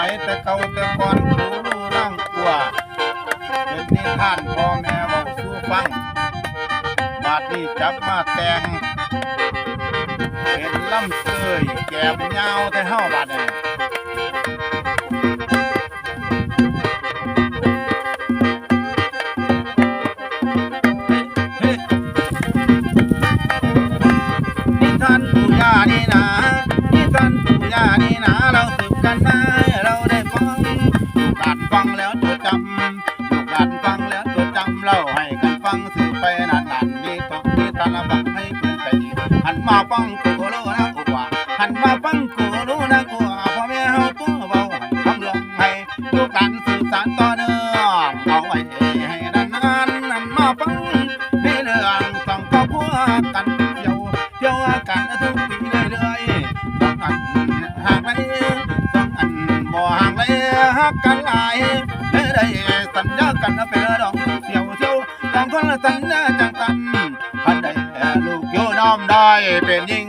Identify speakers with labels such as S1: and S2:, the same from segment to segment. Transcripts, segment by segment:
S1: มัยแต่เก่าแต่ก่อนครูรู้ร่างกลัวเป็นนิทานพ่อแม่เว้าสู่ฟังบาดนี้จับมาแต่งเป็นลำเสยแก้มยาวแต่เฮาบาดนี้เฮ้นิทานปู่ย่านี่นะนิทานปู่ย่านี่นะเราสืบกันมา กันฟังสืบไปนานๆนี่ต้องมีตาละบักให้เพื่อนใจหันมาฟังกูรู้นะกูว่าหันมาฟังกูรู้นะกูว่าพ่อแม่เฮาตัวเบาให้ฟังลงให้ลูกหลานสืบสานต่อเนื่องเอาไว้ให้นานๆหันมาฟังให้เรื่องต้องครอบครัวกันเที่ยวเที่ยวกันทุกปีเรื่อยๆต้องอันห่างไกลต้องอันบ่ห่างไกลฮักกันหลายได้ได้สัญญากันเป็นดอก นลสัญญาจังกันพันได้ลูกอยู่น้อมได้เป็นยิ่ง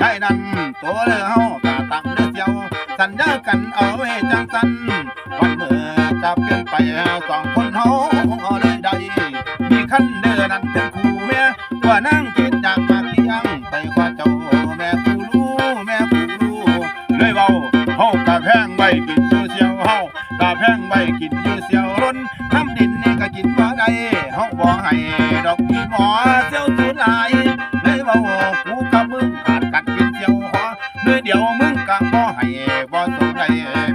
S1: ได้นั้นตัวเรือเฮากะตั้งเรือเที่ยวสัญญากันเอาไว้จังสันวันเมื่อจะเปลี่ยนไปสองคนเฮาเลยได้มีคันเดือนั้นเป็นคู่แม่ว่านั่งคิดอยากมาเที่ยงไปกว่าเจ้าแม่กูรู้แม่กูรู้เลยเว้าเฮากะแพงไว้กินอยู่เสียวเฮากะแพงไว้กิน อกพี่หมอเสียวสุดหลายเลยว่ากูกับมึงขาดกันเป็นเสียวหอเมื่อเดียวมึงกับ่ให้บ่สนใจ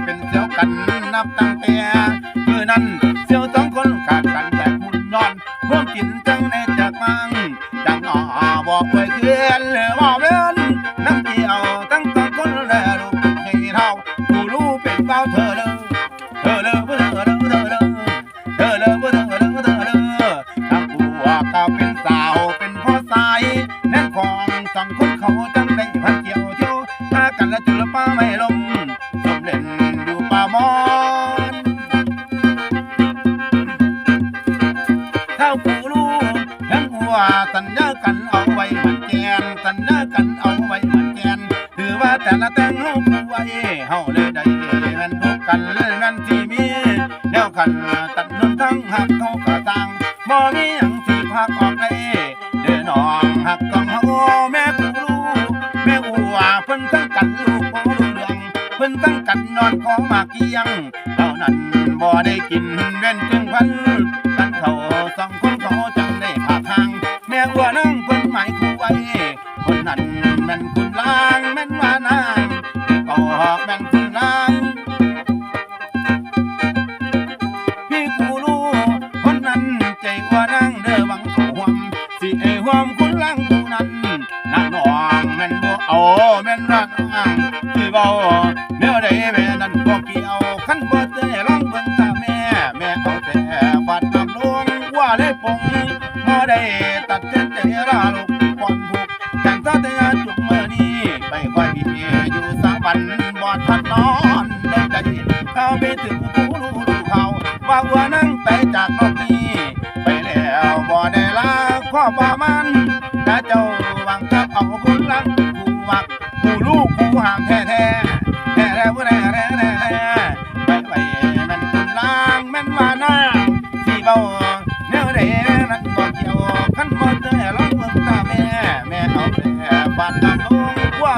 S1: เป็นเสียวกันนับตั้งแต่เมื่อนั้นเสียวสองคนขาดกันแต่หุ่นนอนร่วมกินจังในจากมังจังอ่อบอกไว้เคือนหรือว่าเว้ เท่าผู้รู้ยังหัวสัญญากันเอาไว้เหมือนแกนสัญญากันเอาไว้เหมือนแกนถือว่าแต่ละแต่งเฮาผู้ไว้เฮาเลยได้แม่นพบกันเลยแม่นที่มีแนวขันตัดนนทั้งหักเขากระตังบ่มีหยังสิพักออกได้เด้อน้องหักต้องเฮาแม่ผู้รู้แม่อัวเพิ่นตั้งกันลูกบ่รู้เรื่องเพิ่นตั้งกันนอนของมาเกียงเท่านั้นบ่ได้กินเว้นจึงพันกันเขา สองคนเขาจังได้ผ่าทาง แม่อัวนั่งเพิ่นหมายคู่ไว้ คนนั้นแม่นคุณลางแม่นว่านางก็แม่นคุณลางพี่กูรู้คนนั้นใจว่านั่งเด้อหวังเขาหวมสิเอหวมคุณลังกูนั้นนั่งนองแม่นบ่เอาแม่นร่างสิเว้าแนวใดแม่นั้นบ่เกี่ยวคันบ่ ได้ตัดเส้นใจราลุกก่อนผูกแต่งซาแต่จุกมื้อนี้ไปค่อยมีเพียอยู่สาวันบอดทันนอนได้ใจเข้าไปถึงผู้รู้รู้เขาว่าวัวนั่งไปจากโลกนี้ ไปแล้วบ่ได้ลาข้อป่าม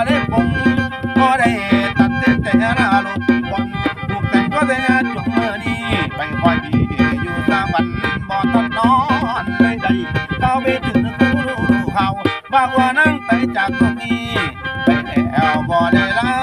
S1: ได้ปงก็ได้ตัดเส้นแต่ละลูกบอลลูกแต่งก็แต่จุกเมื่อนี้ไปคอยพี่อยู่สามวันบ่ทันนอนเลยได้เข้าไปถึงกูรู้เขาบอกว่านั่งไปจากตรงนี้ไปแล้วบ่ได้ลา